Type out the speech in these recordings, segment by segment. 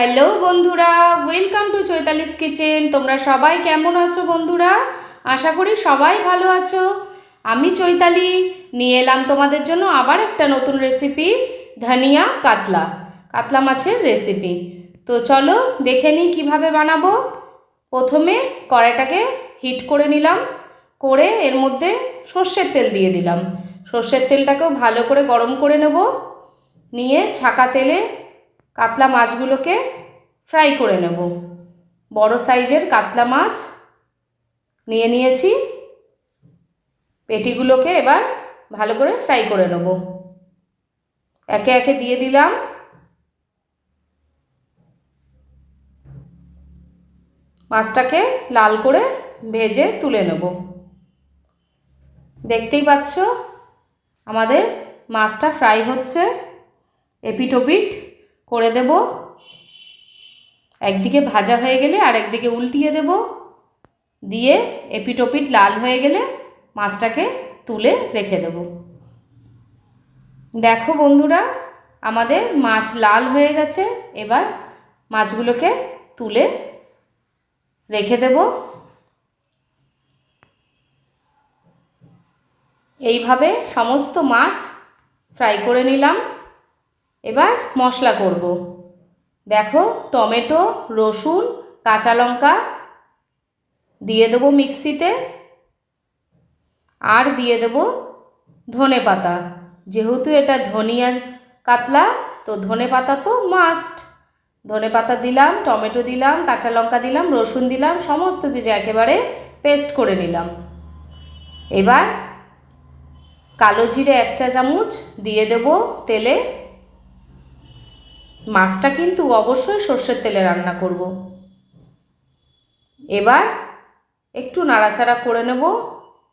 Hello বন্ধুরা welcome to Chaitali's kitchen তোমরা সবাই কেমন আছো বন্ধুরা? আশা করি সবাই ভালো আছো। আমি চৈতালি, নিয়ে এলাম তোমাদের জন্য আবার একটা নতুন রেসিপি ধনিয়া কাতলা কাতলা মাছের রেসিপি তো চলো দেখে নিই কীভাবে বানাবো। প্রথমে কড়াইটাকে হিট করে নিলাম, করে এর মধ্যে সর্ষের তেল দিয়ে দিলাম। সর্ষের তেলটাকেও ভালো করে গরম করে নেব। নিয়ে ছাকা তেলে কাতলা মাছগুলোকে ফ্রাই করে নেব। বড় সাইজের কাতলা মাছ নিয়ে নিয়েছি। পেটিগুলোকে এবার ভালো করে ফ্রাই করে নেব। একে একে দিয়ে দিলাম। মাছটাকে লাল করে ভেজে তুলে নেব। দেখতেই পাচ্ছ, আমাদের মাছটা ফ্রাই হচ্ছে। এপিটোপিট করে দেব। একদিকে ভাজা হয়ে গেলে আর একদিকে উল্টিয়ে দেব। দিয়ে এপিটোপিট লাল হয়ে গেলে মাছটাকে তুলে রেখে দেব। দেখো বন্ধুরা, আমাদের মাছ লাল হয়ে গেছে। এবার মাছগুলোকে তুলে রেখে দেব। এইভাবে সমস্ত মাছ ফ্রাই করে নিলাম। এবার মশলা করব। দেখো, টমেটো, রসুন, কাঁচা লঙ্কা দিয়ে দেবো মিক্সিতে আর দিয়ে দেব ধনে পাতা। যেহেতু এটা ধনিয়া কাতলা, তো ধনে পাতা তো মাস্ট ধনে পাতা দিলাম, টমেটো দিলাম, কাঁচা লঙ্কা দিলাম, রসুন দিলাম, সমস্ত কিছু একেবারে পেস্ট করে নিলাম। এবার কালো জিরে এক চা চামচ দিয়ে দেব তেলে মাছটা কিন্তু অবশ্যই সর্ষের তেলে রান্না করব। এবার একটু নাড়াচাড়া করে নেব।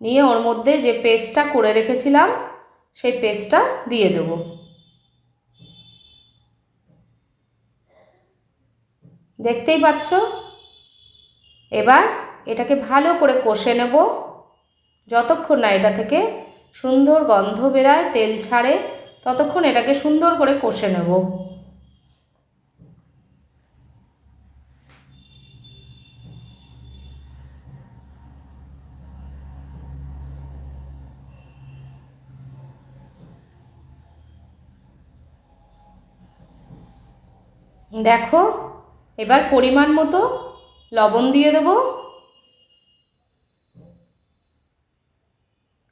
নিয়ে ওর মধ্যে যে পেস্টটা করে রেখেছিলাম, সেই পেস্টটা দিয়ে দেব। দেখতেই পাচ্ছ? এবার এটাকে ভালো করে কষে নেব। যতক্ষণ না এটা থেকে সুন্দর গন্ধ বেরায়, তেল ছাড়ে, ততক্ষণ এটাকে সুন্দর করে কষে নেব। দেখো, এবার পরিমাণ মতো লবণ দিয়ে দেব।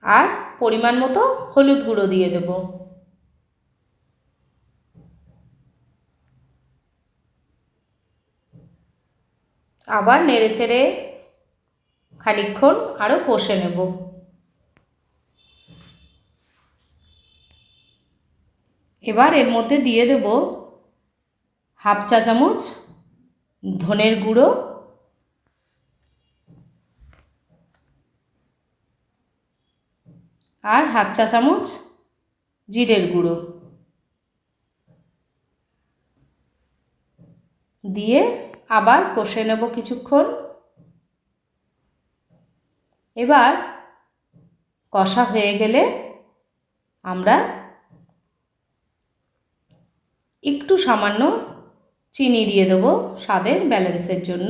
আর পরিমাণ মতো হলুদ গুঁড়ো দিয়ে দেব। আবার নেড়ে চেড়ে খানিক্ষণ আরও কষে নেব। এবার এর মধ্যে দিয়ে দেব হাফ চা চামচ, ধনের গুঁড়ো, আর হাফ চা চামচ জিরের গুঁড়ো দিয়ে আবার কষে নেব কিছুক্ষণ। এবার কষা হয়ে গেলে আমরা একটু সামান্য চিনি দিয়ে দেবো স্বাদের ব্যালেন্সের জন্য।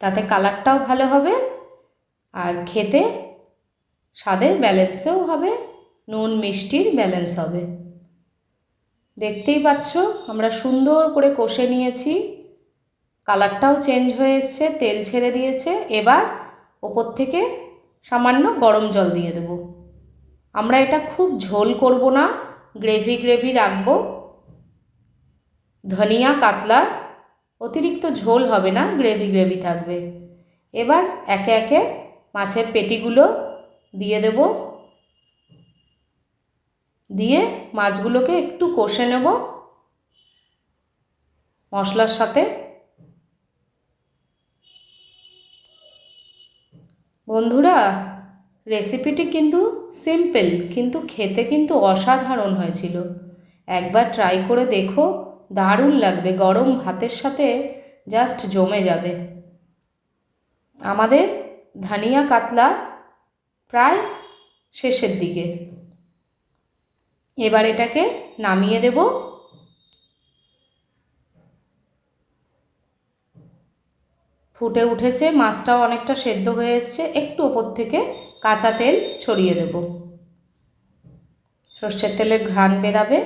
তাতে কালারটাও ভালো হবে আর খেতে স্বাদের ব্যালেন্সেও হবে, নুন মিষ্টির ব্যালেন্স হবে। দেখতেই পাচ্ছ, আমরা সুন্দর করে কষে নিয়েছি। কালারটাও চেঞ্জ হয়ে এসছে, তেল ছেড়ে দিয়েছে। এবার ওপর থেকে সামান্য গরম জল দিয়ে দেবো। আমরা এটা খুব ঝোল করব না গ্রেভি গ্রেভি রাখব। ধনিয়া, কাতলা, অতিরিক্ত ঝোল হবে না গ্রেভি গ্রেভি থাকবে। এবার একে একে মাছের পেটিগুলো দিয়ে দেব। দিয়ে মাছগুলোকে একটু কষে নেব। মশলার সাথে। বন্ধুরা রেসিপিটি কিন্তু সিম্পল কিন্তু খেতে কিন্তু অসাধারণ হয়েছিল। একবার ট্রাই করে দেখো, দারুণ লাগবে, গরম ভাতের সাথে জাস্ট জমে যাবে। আমাদের ধানিয়া কাতলা প্রায় শেষের দিকে। এবার এটাকে নামিয়ে দেব। ফুটে উঠেছে, মাছটাও অনেকটা সেদ্ধ হয়ে এসছে, একটু ওপর থেকে কাঁচা তেল ছড়িয়ে দেব। সর্ষের তেলের ঘ্রাণ বেরাবে,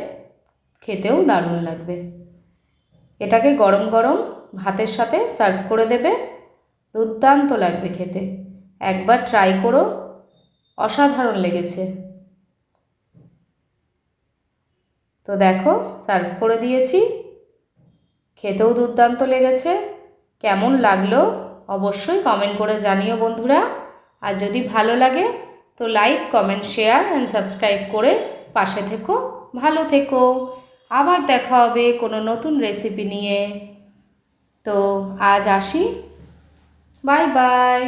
খেতেও দারুণ লাগবে। এটাকে গরম গরম ভাতের সাথে সার্ভ করে দেবে, দুর্দান্ত লাগবে খেতে। একবার ট্রাই করো, অসাধারণ লেগেছে। তো দেখো, সার্ভ করে দিয়েছি, খেতেও দুর্দান্ত লেগেছে। কেমন লাগল অবশ্যই কমেন্ট করে জানিও বন্ধুরা। আর যদি ভালো লাগে, তো like comment share and subscribe করে পাশে থেকো। ভালো থেকো। আবার দেখা হবে কোনো নতুন রেসিপি নিয়ে। তো আজ আসি। Bye bye